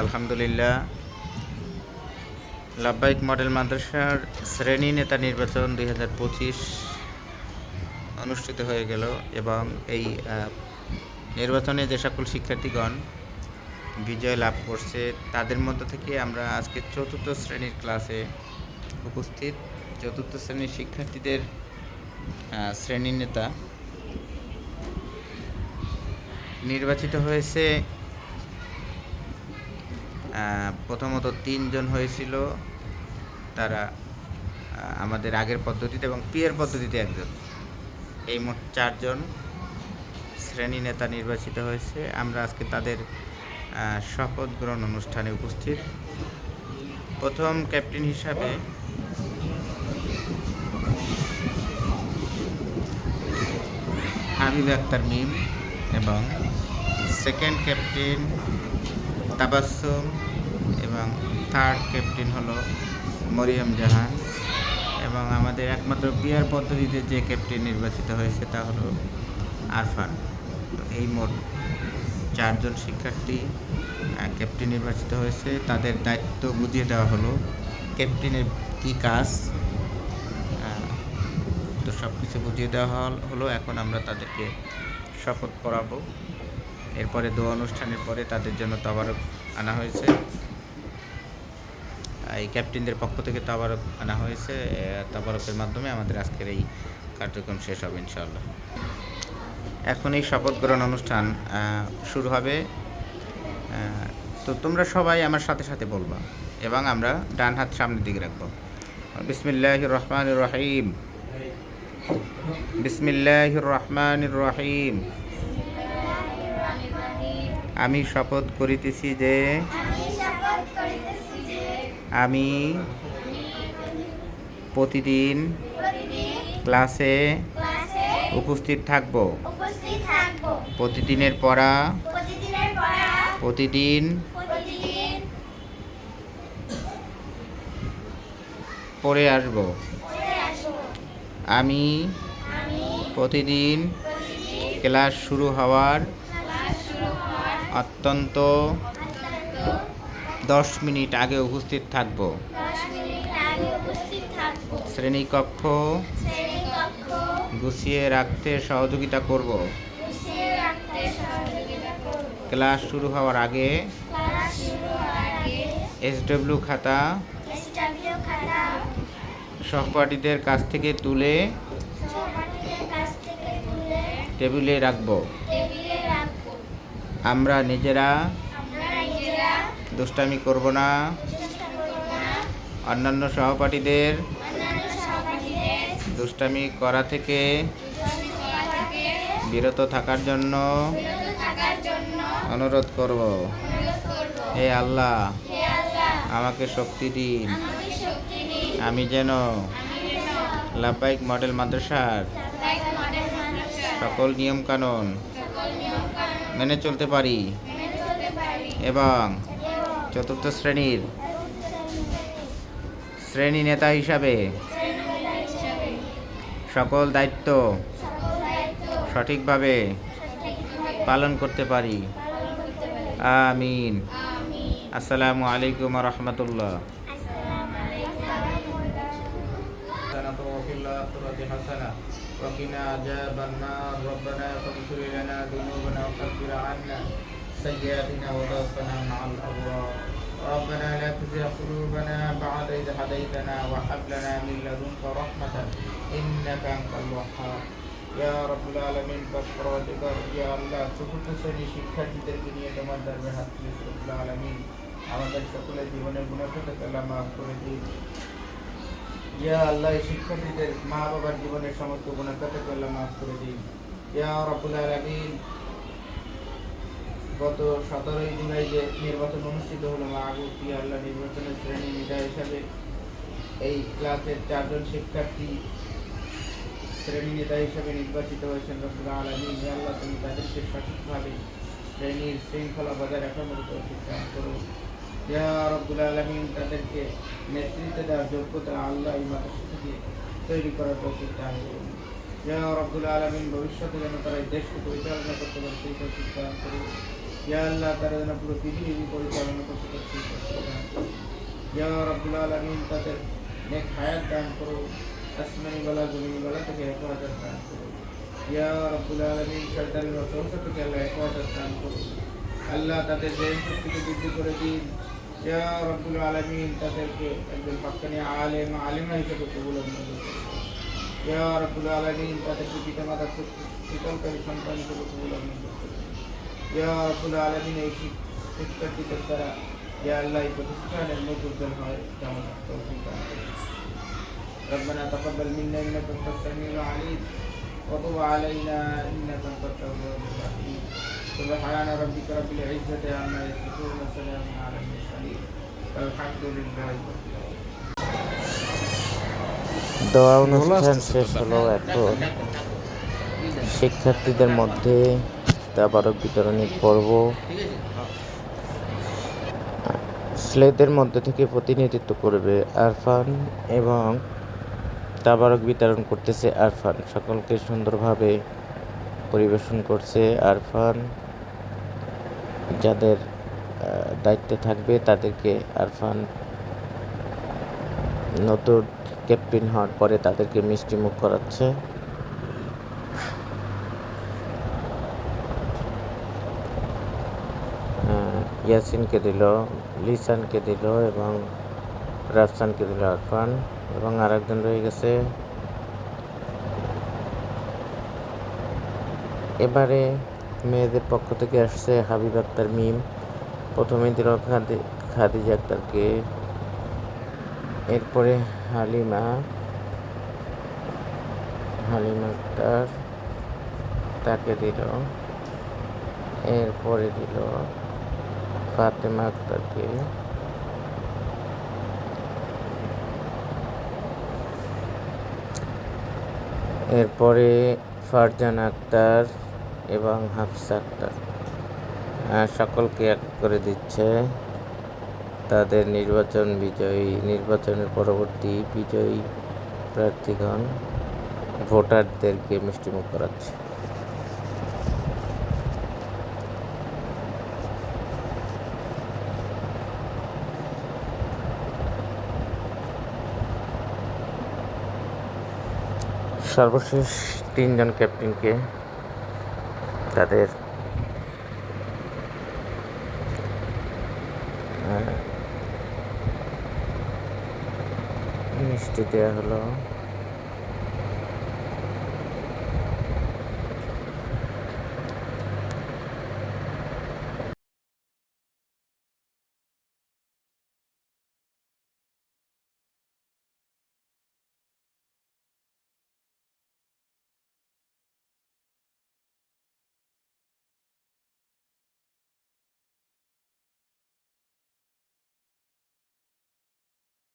আলহামদুলিল্লাহ। লাব্বাইক মডেল মাদ্রাসার শ্রেণি নেতা নির্বাচন দু হাজার পঁচিশ অনুষ্ঠিত হয়ে গেল এবং এই নির্বাচনে যে সকল শিক্ষার্থীগণ বিজয় লাভ করছে, তাদের মধ্য থেকে আমরা আজকে চতুর্থ শ্রেণির ক্লাসে উপস্থিত। চতুর্থ শ্রেণির শিক্ষার্থীদের শ্রেণি নেতা নির্বাচিত হয়েছে প্রথমত তিনজন হয়েছিল। তারা আমাদের আগের পদ্ধতিতে এবং পিয়ের পদ্ধতিতে একজন। এই মোট চারজন শ্রেণি নেতা নির্বাচিত হয়েছে। আমরা আজকে তাদের শপথ গ্রহণ অনুষ্ঠানে উপস্থিত। প্রথম ক্যাপ্টেন হিসাবে হাবিব আক্তার মিম এবং সেকেন্ড ক্যাপ্টেন তাবাসুম এবং থার্ড ক্যাপ্টেন হলো মরিয়ম জাহান। এবং আমাদের একমাত্র বিয়ার পদ্ধতিতে যে ক্যাপ্টেন নির্বাচিত হয়েছে তা হলো আরফান। এই মোট চারজন শিক্ষার্থী ক্যাপ্টেন নির্বাচিত হয়েছে। তাদের দায়িত্ব বুঝিয়ে দেওয়া হলো ক্যাপ্টেনের কী কাজ। তো সব কিছু বুঝিয়ে দেওয়া হল- হলো, এখন আমরা তাদেরকে শপথ পড়াবো। এরপরে দোয়া অনুষ্ঠানের পরে তাদের জন্য তাবারক আনা হয়েছে। এই ক্যাপ্টেনদের পক্ষ থেকে তাবারক আনা হয়েছে। তাবারকের মাধ্যমে আমাদের আজকের এই কার্যক্রম শেষ হবে ইনশাআল্লাহ। এখন এই শপথ গ্রহণ অনুষ্ঠান শুরু হবে। তো তোমরা সবাই আমার সাথে সাথে বলবা এবং আমরা ডান হাত সামনের দিকে রাখব। বিসমিল্লাহ রহমান রহিম। বিসমিল্লাহ রহমান রহিম। আমি শপথ করিতেছি যে আমি প্রতিদিন ক্লাসে উপস্থিত থাকব। প্রতিদিনের পড়া প্রতিদিন পড়ে আসব। আমি প্রতিদিন ক্লাস শুরু হওয়ার অত্যন্ত দশ মিনিট আগে উপস্থিত থাকব। শ্রেণীকক্ষ গুছিয়ে রাখতে সহযোগিতা করব। ক্লাস শুরু হওয়ার আগে এসডব্লিউ খাতা সহপাঠীদের কাছ থেকে তুলে টেবিলে রাখব। আমরা নিজেরা দুষ্টামি করব না। অন্যান্য সহপাঠীদের দুষ্টামি করা থেকে বিরত থাকার জন্য অনুরোধ করব। হে আল্লাহ, আমাকে শক্তি দিন। আমি যেন লাভবাহিক মডেল মাদ্রাসার সকল নিয়মকানুন নিয়ম কানুন মেনে চলতে পারি এবং চতুর্থ শ্রেণীর শ্রেণী নেতা হিসাবে শ্রেণীনেতা হিসাবে সকল দায়িত্ব সকল দায়িত্ব সঠিকভাবে সঠিকভাবে পালন করতে পারি পালন করতে পারি আমিন আমিন আসসালামু আলাইকুম রহমতুল্লাহ আসসালামু আলাইকুম حسنة وفي الآخرة حسنة وقنا عذاب النار ربنا فاغفر لنا ذنوبنا وكفر عنا سيئاتنا وتوفنا مع الأبرار ربنا لا تزغ قلوبنا بعد إذ هديتنا وهب لنا من لدنك رحمة إنك أنت الوهاب ইয়া রব্বুল আলামিন পরওয়ারদিগার ইয়া আল্লাহ চতুর্থ শ্রেণীর শিক্ষার্থীদেরকে নিয়ে তোমার দরবারে হাত তুলেছি রব্বুল আলামিন আমাদের সকলের জীবনের গুণাখাতা আল্লাহ মাফ করে দিন ইয়া আল্লাহ এই শিক্ষার্থীদের মা বাবার জীবনের সমস্ত গুণাখাতাকে আল্লাহ মাফ করে দিন ইয়া রব্বুল আলামিন গত সতেরোই জুলাই যে নির্বাচন অনুষ্ঠিত হলো ইয়া আল্লাহ নির্বাচনের শ্রেণি নেতা হিসাবে, এই ক্লাসের চারজন শিক্ষার্থী শ্রেণি নেতা হিসেবে নির্বাচিত হয়েছেন রব্বুল আলামিন। আল্লাহ, তুমি তাদেরকে সঠিকভাবে শ্রেণির শৃঙ্খলা বজায় রাখার মতো দান করো। ইয়া রব্বুল আলামিন, তাদেরকে নেতৃত্ব দেওয়ার যোগ্যতা আল্লাহ এই মাদ্রাসা থেকে তৈরি করার তৌফিক দান করুন ইয়া রব্বুল আলামিন, ভবিষ্যতে যেন তারা এই দেশকে পরিচালনা করতে পারে, সেই তৌফিক দান করুন ইয়া আল্লাহ তারা যেন পুরো পৃথিবী পরিচালনা করতে ইয়া রব্বুল আলামিন তাদের নেক হায়াত দান করো আসমানি বালা জমিনি বালা থেকে হেফাজত দান করো ইয়া রব্বুল আলামিন শয়তানি ওয়াসওয়াসা থেকে আল্লাহ হেফাজত দান করো আল্লাহ তাদের দেহ শক্তিকে বৃদ্ধি করে দিন ইয়া রব্বুল আলামিন তাদেরকে একজন হাক্কানি আলেম আলিমা হিসেবে কবুল ইয়া রব্বুল আলামিন তাদেরকে পিতামাতার শীতলকারী সন্তান হিসেবে কবুল করুন ইয়া রব্বুল আলামিন এই শিক- শিক্ষার্থীদের দ্বারা ইয়া আল্লাহ এই প্রতিষ্ঠানের মজুরদান হয় যেমন তৌফিক দান করুন ربنا تقبل منا انك انت السميع العليم وتب علينا انك انت التواب الرحيم سبحان ربك رب العزه عما يصفون وسلام على المرسلين والحمد لله رب العالمين দোয়া অনুষ্ঠান শেষ হলো এখন শিক্ষার্থীদের মধ্যে তাবারক বিতরণী পর্ব। স্লেদের মধ্যে থেকে প্রতিনিধিত্ব করবে আরফান এবং তাবারক বিতরণ করতেছে আরফান। সকলকে সুন্দরভাবে পরিবেশন করছে আরফান। যাদের দায়িত্বে থাকবে তাদেরকে আরফান নতুন ক্যাপ্টেন হওয়ার পরে তাদেরকে মিষ্টি মুখ করাচ্ছে। ইয়াসিনকে দিল, লিসানকে দিল এবং রাফসানকে দিল আরফান এবং আরেকজন রয়ে গেছে। এবারে মেয়েদের পক্ষ থেকে আসছে হাবিব আক্তার মিম। প্রথমে দিল খাদি, খাদিজা আক্তারকে। এরপরে হালিমা হালিমা আক্তার তাকে দিল। এরপরে দিল ফাতেমা আক্তারকে এরপরে ফারজান আক্তার এবং হাফসা আক্তার। সকলকে এক করে দিচ্ছে। তাদের নির্বাচন বিজয়ী, নির্বাচনের পরবর্তী বিজয়ী প্রার্থীগণ, ভোটারদেরকে মিষ্টিমুখ করাচ্ছে। সর্বশেষ তিনজন ক্যাপ্টেনকে তাদের মিষ্টি দেওয়া হলো।